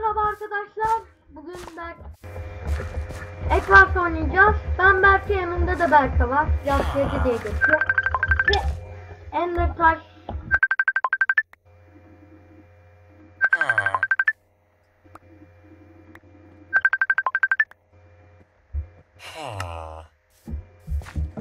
Merhaba arkadaşlar. Bugün ben Ekras oynayacağız. Ben Berke yanımda da Berke var. Yapıcı diye geçiyor. Ve Ender Taş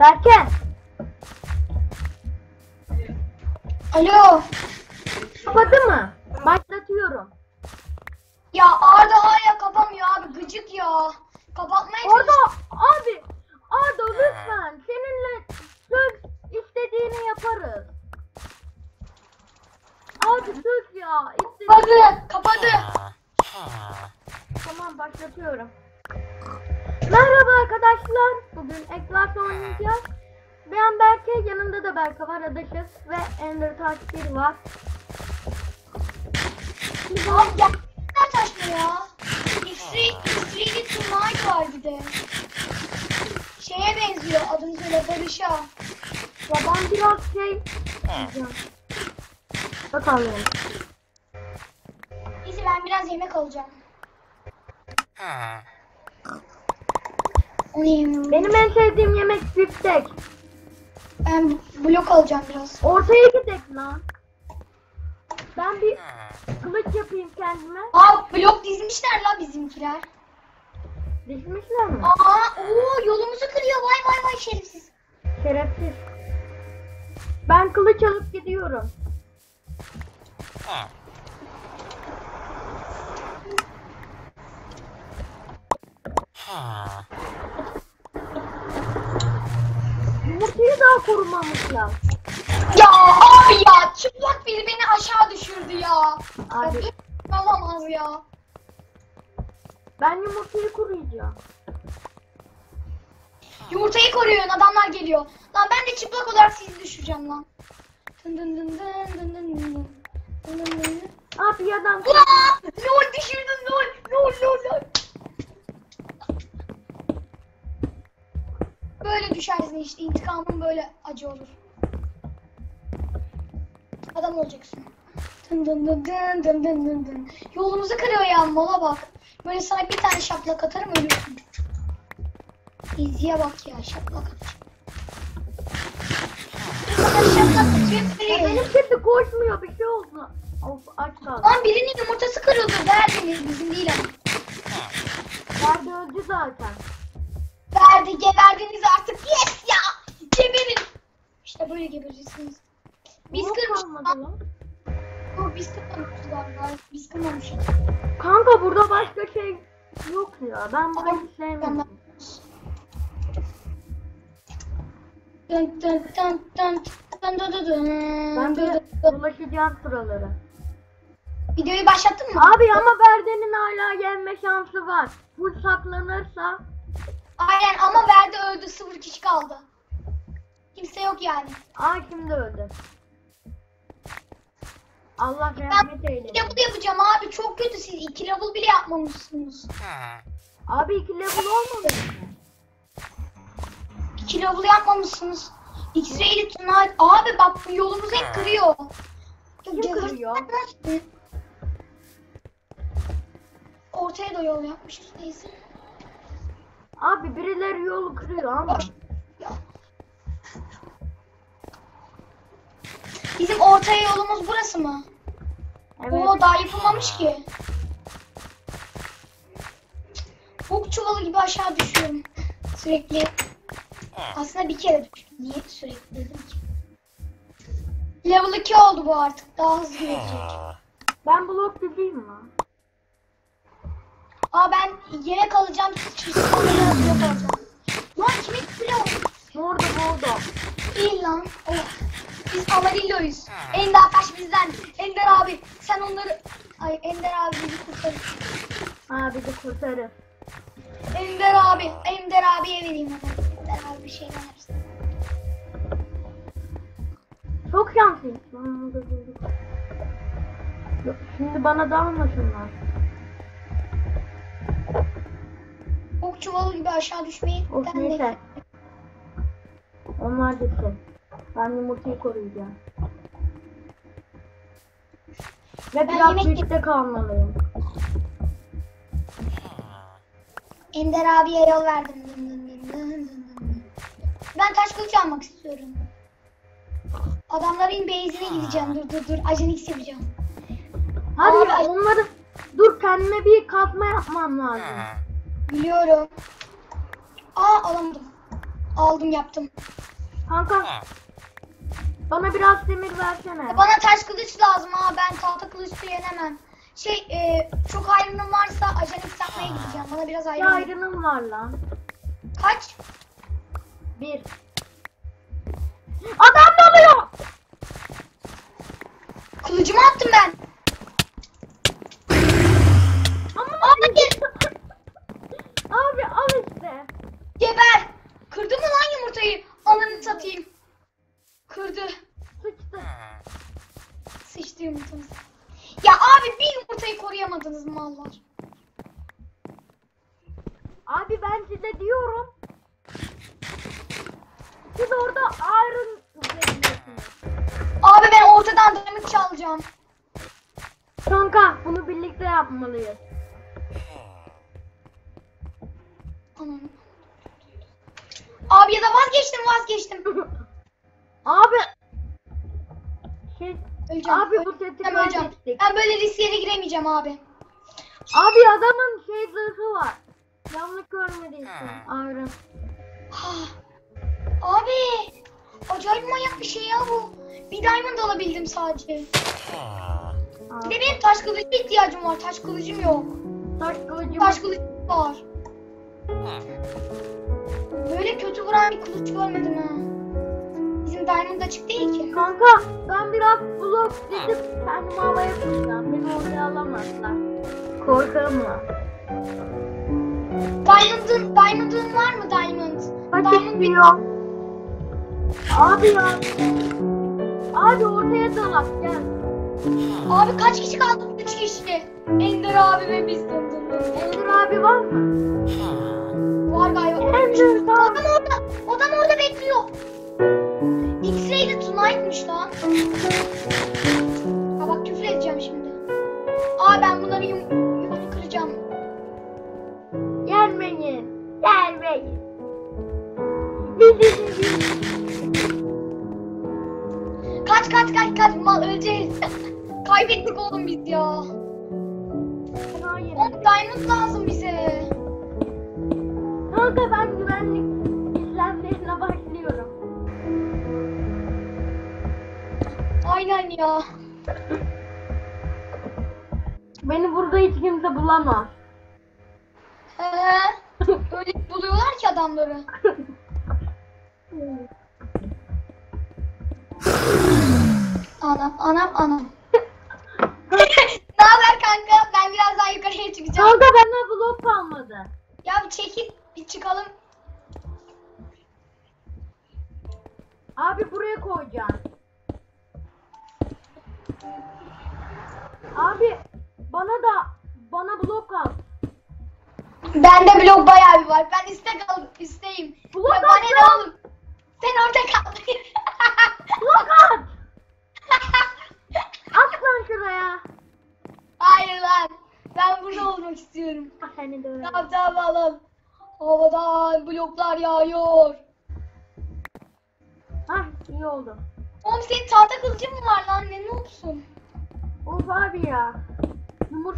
Berke. Alo. Kapadı mı? Başlatıyorum. Ya Arda hala kapamıyor abi gıcık ya. Kapatmaya Orada abi Arda lütfen seninle söz istediğini yaparız. Abi söz ya. istediğini- Kapadı. Kapadı. Tamam başlatıyorum. Merhaba arkadaşlar. Bugün Eklas oynayacağız. Ben Berke, yanımda da Berke var, adaşız ve Ender Taş 1 var. Abi ya. Ne taşma ya? X-ray, X-ray'li tırnak var bir de. Şeye benziyor adını söyle Barış'a. Ben biraz şey... Bakalım. Neyse ben biraz yemek alacağım. Benim en sevdiğim yemek biftek. Ben blok alacağım biraz. Ortaya gidelim lan. Ben bir kılıç yapayım kendime. Aa blok dizmişler la bizimkiler. Dişmişler mi? Aa oo yolumuzu kırıyor vay vay vay şerefsiz. Şerefsiz. Ben kılıç alıp gidiyorum. Korumamız lazım. Ya abi ya çıplak biri beni aşağı düşürdü ya. Abi. Ya olamaz ya. Ben yumurtayı koruyacağım. Yumurtayı koruyun adamlar geliyor. Lan ben de çıplak olarak sizi düşüreceğim lan. Dın dın dın dın dın dın dın dın. Dın dın. Abi adam Ulan! Lol düşürdün lol. Lol lol lol. Düşersin işte intikamın böyle acı olur. Adam olacaksın. Dın dın dın dın dın dın dın dın. Yolumuzu kırıyor ya mola bak. Böyle sana bir tane şaplak atarım ölürsün. İzziye bak ya şaplak atacağım. Atıyor. benim kedi koşmuyor bir şey oldu. Of aç kaldı. Lan birinin yumurtası kırıldı. Verdiniz bizim değil ama. Nerede öldü zaten. Verdi geberdiniz artık. Yes ya. Geberin. İşte böyle geberirsiniz. Biz lan. Yok, biz kırmamışız galiba. Biz kırmamışız. Kanka burada başka şey yok ya. Ben burayı sevmiyorum. Dın dın dın dın dın dın dın dın. Ben bir dolaşacağım sıraları. Videoyu başlattın mı? Abi ama Verde'nin hala gelme şansı var. Full saklanırsa Aynen ama Verdi öldü. Sıfır kişi kaldı. Kimse yok yani. Aa şimdi öldü. Allah Ben rahmet eylesin. level yapacağım abi. Çok kötü siz. iki level bile yapmamışsınız. Abi iki level olmamış mı? İki level yapmamışsınız. X-ray'li tonight. Abi bak bu yolumuzu hep kırıyor. Kim kırıyor? Ortaya da yol yapmışız neyse. Abi birileri yolu kırıyor ama. Bizim ortaya yolumuz burası mı? Evet. Oo daha yapılmamış ki. Bok çuvalı gibi aşağı düşüyorum. Sürekli. Aslında bir kere düştüm. Niye sürekli dedim ki? Level 2 oldu bu artık. Daha hızlı gelecek. Ben blok dizeyim mi? Aa ben yemek alacağım. Yok alacağım. Lan kimin pilav? Mordo mordo. Değil lan. Oh. Biz Amarillo'yuz. Ender Taş bizden. Ender abi sen onları... Ay Ender abi bizi kurtarır. Ha bizi kurtarır. Ender abi. Ender abiye vereyim hemen. Ender abi bir şey versin. Çok şanslıyım. Şimdi bana dalmasınlar. Ok çuvalı gibi aşağı düşmeyi Of ben de neyse. Onlar gitsin. Ben yumurtayı koruyacağım. Ve Ben biraz yemek- birlikte kalmalıyım. Ender abiye yol verdim. Ben taş kılıç almak istiyorum. Adamların base'ine gideceğim. Dur dur dur. Ajan X yapacağım. Hadi Abi- ya, onları dur kendime bir kazma yapmam lazım. Biliyorum. Aa alamadım. Aldım yaptım. Kanka bana biraz demir versene. Bana taş kılıç lazım ha. Ben tahta kılıçla yenemem. Şey e, çok ayrımım varsa ajan yapmaya gideceğim. Bana biraz Ya ayrım. ayrınım var lan. Kaç? Bir. Adam dalıyor. Kılıcımı attım ben. Ama Abi. Abi al işte. Geber. Kırdı mı lan yumurtayı? Ananı satayım. Kırdı. Sıçtı. Sıçtı yumurtamız. Ya abi bir yumurtayı koruyamadınız mallar. Abi ben size diyorum. Siz orada iron. Abi ben ortadan demir çalacağım. Kanka bunu birlikte yapmalıyız. Abi ya da vazgeçtim vazgeçtim. Abi. Şey, Öleceğim. Abi bu seti ben öleceğim. kaybettik. Ben böyle risk yere giremeyeceğim abi. Abi adamın şey zırhı var. Yanlış görmediysin. Iron. Ah. Abi. Acayip manyak bir şey ya bu. Bir diamond alabildim sadece. Bir de benim taş kılıcı ihtiyacım var. Taş kılıcım yok. Taş kılıcım. Taş kılıcım var. Böyle kötü vuran bir kılıç görmedim ha. Bizim diamond açık değil ki. Kanka ben biraz blok dizip kendimi havaya tutacağım. Beni oraya alamazlar. Korkarım var. Diamond'ın, Diamond'ın var mı Diamond? Kaç Diamond bir... istiyor? Abi ya. Abi ortaya dalak gel. Abi kaç kişi kaldı? 3 kişi. Ender abi ve biz dın. Ender abi var mı? Var galiba. Ender tamam. Adam orada. Adam orada bekliyor. X-ray de Tonight'mış lan. Ha bak küfür edeceğim şimdi. Aa ben bunları yum yumruğunu kıracağım. Gelmeyin. Gelmeyin. Kaç kaç kaç kaç mal öleceğiz. Kaybettik oğlum biz ya. Hayır. Oğlum diamond lazım bize. Kanka ben güvenlik işlemlerine başlıyorum. Aynen ya. Beni burada hiç kimse bulamaz. He. Öyle buluyorlar ki adamları. Anam anam anam. ne haber kanka? Ben biraz daha yukarıya çıkacağım. Kanka bende blok kalmadı. Ya bir çekil bir çıkalım. Abi buraya koyacağım. Abi bana da bana blok al. Bende blok bayağı bir var. Ben istek al isteyim. Blok ya bana ne oğlum? Sen orada kal. Blok at. Lan şuraya. Hayır lan. Ben burada olmak istiyorum. Ah, Seni de öyle. Tamam tamam alalım. Havadan bloklar yağıyor. Hah iyi oldu. Oğlum senin tahta kılıcın mı var lan? Ne olsun? Of abi ya. Yumur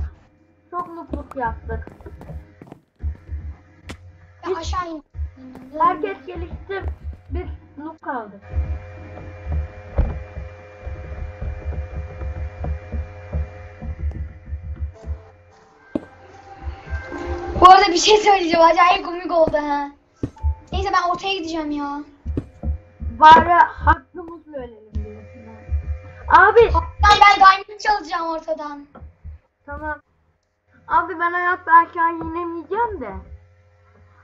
çok mutluluk yaptık. Ya aşağı in. Herkes gelişti. Bir noob kaldı. Bu arada bir şey söyleyeceğim. Acayip komik oldu ha. Neyse ben ortaya gideceğim ya. Bari hakkımızla ölelim diyorsun. Abi Ben, ben diamond çalacağım ortadan. tamam. Abi ben hayatta aşağı inemeyeceğim de.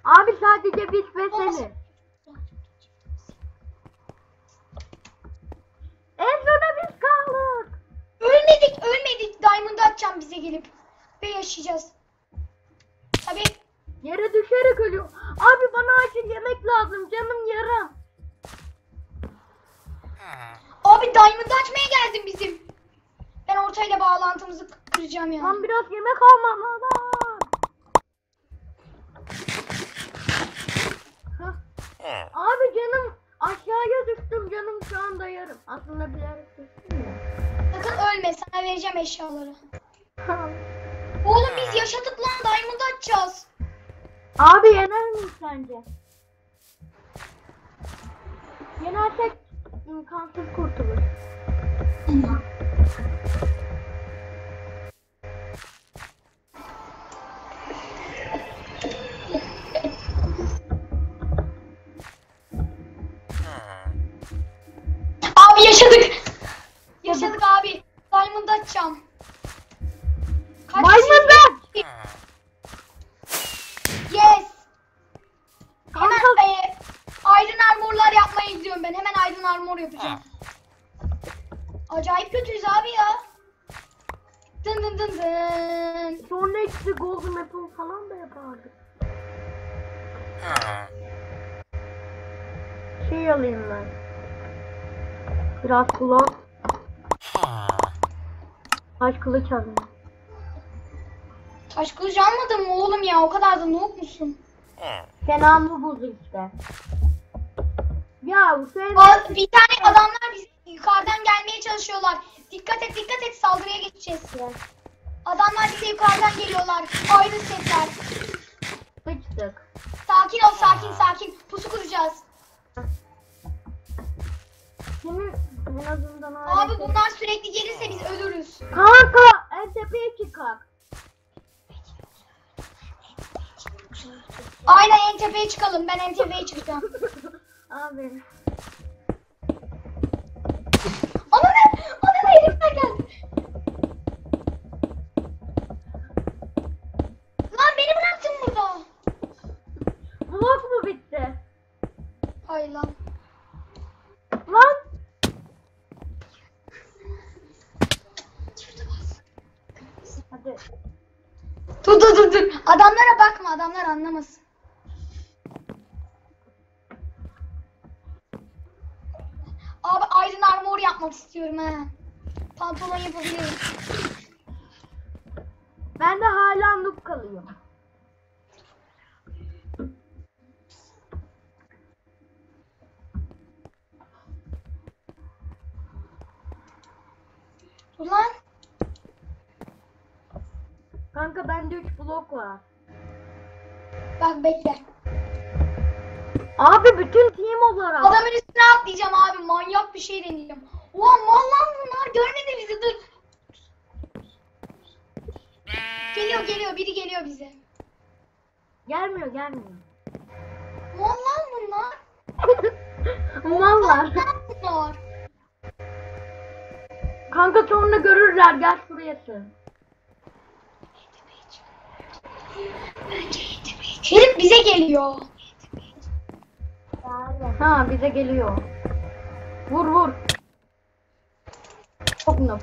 Abi sadece biz ve seni. En sona biz kaldık. Ölmedik, ölmedik. Diamond atacağım bize gelip. Ve yaşayacağız. Tabii. Yere düşerek ölüyor. Abi bana acil yemek lazım. Canım yarım. Abi diamond açmaya geldim bizim. Ben ortayla bağlantımızı kıracağım ya. Lan biraz yemek almam lazım. Abi canım aşağıya düştüm canım şu anda yarım. Aslında bilerek düştüm ya. Sakın ölme sana vereceğim eşyaları. Oğlum biz yaşadık lan diamond açacağız. Abi yener miyim sence? Yenersek imkansız kurtulur. Armor yapacağım. Acayip kötüyüz abi ya. Dın dın dın dın. Sonra işte golden apple falan da yapardık. Şey alayım ben. Biraz kulak. Taş kılıç alayım. Taş kılıç almadın mı oğlum ya? O kadar da noob musun? Kenanlı buzu işte. Ya bu şey Aa, Bir tane adamlar biz yukarıdan gelmeye çalışıyorlar. Dikkat et dikkat et saldırıya geçeceğiz. Adamlar bize yukarıdan geliyorlar. Ayrı setler. sıçtık. Sakin ol sakin sakin. Pusu kuracağız. En azından Abi bunlar sürekli gelirse biz ölürüz. Kanka en tepeye çıkar. Aynen en tepeye çıkalım. Ben en tepeye çıkacağım. Abi. Ne? Ana ne? Elimden geldi. Lan beni bıraktın burada. Blok mu bitti? Hay lan. Lan. Hadi. Dur dur dur dur. Adamlara bakma adamlar anlamasın. Abi Iron Armor yapmak istiyorum ha. Pantolon yapabilirim. Ben de hala noob kalıyorum. Dur lan. Kanka bende 3 blok var. Bak bekle. Abi bütün team olarak. Adamın üstüne atlayacağım abi. Manyak bir şey deneyeceğim. Ulan mal lan bunlar. Görmedi bizi dur. Geliyor geliyor. Biri geliyor bize. Gelmiyor gelmiyor. Mal lan bunlar. Mallar. Bunlar. Kanka sonra görürler gel şuraya sığın. Herif bize geliyor. Ha bize geliyor. Vur vur. Çok noob.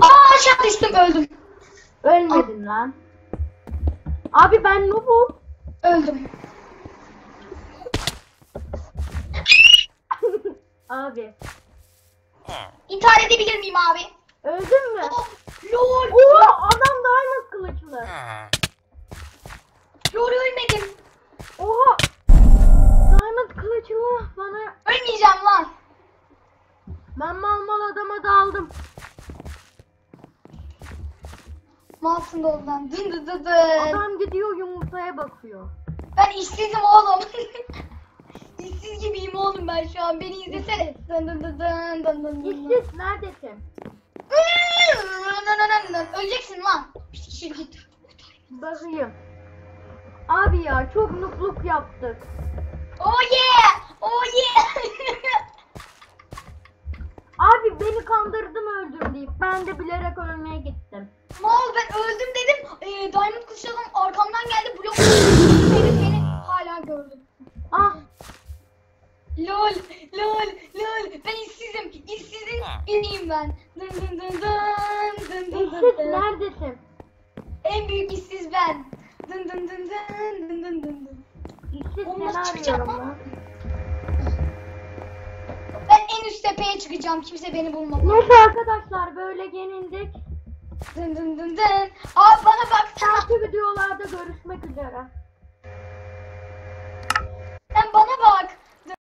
Aa aşağı düştüm öldüm. Ölmedin lan. Abi ben noobum. Öldüm. Abi. İntihar edebilir miyim abi? Öldün mü? Oh, lol. Oo adam diamond kılıçlı. Lol ölmedim. Oha. Diamond kılıçlı bana. Ölmeyeceğim lan. Ben mal mal adama daldım. Malsın da ondan. Dın dın dın dın. Adam gidiyor yumurtaya bakıyor. Ben işsizim oğlum. İşsiz gibiyim oğlum ben şu an. Beni izlesene. Dın dın dın dın dın dın. İşsiz neredesin? Öleceksin lan. Bakayım. Abi ya çok nukluk yaptık. Oh yeah. Oh yeah. Abi beni kandırdın öldür deyip ben de bilerek ölmeye gittim. Mal ben öldüm dedim. Ee, Diamond kılıç adam arkamdan geldi blok. Herif beni hala gördüm. Ah Lol, lol, lol. Ben işsizim. İşsizin eniyim ben. Dın dın dın dın dın dın dın işsiz dın. neredesin? En büyük işsiz ben. Dın dın dın dın dın dın dın dın. Nasıl çıkacağım. Ben en üst tepeye çıkacağım. Kimse beni bulmaz. Neyse arkadaşlar böyle gelindik. Dın dın dın dın. Abi bana baksana. Farklı videolarda görüşmek üzere. Sen bana bak.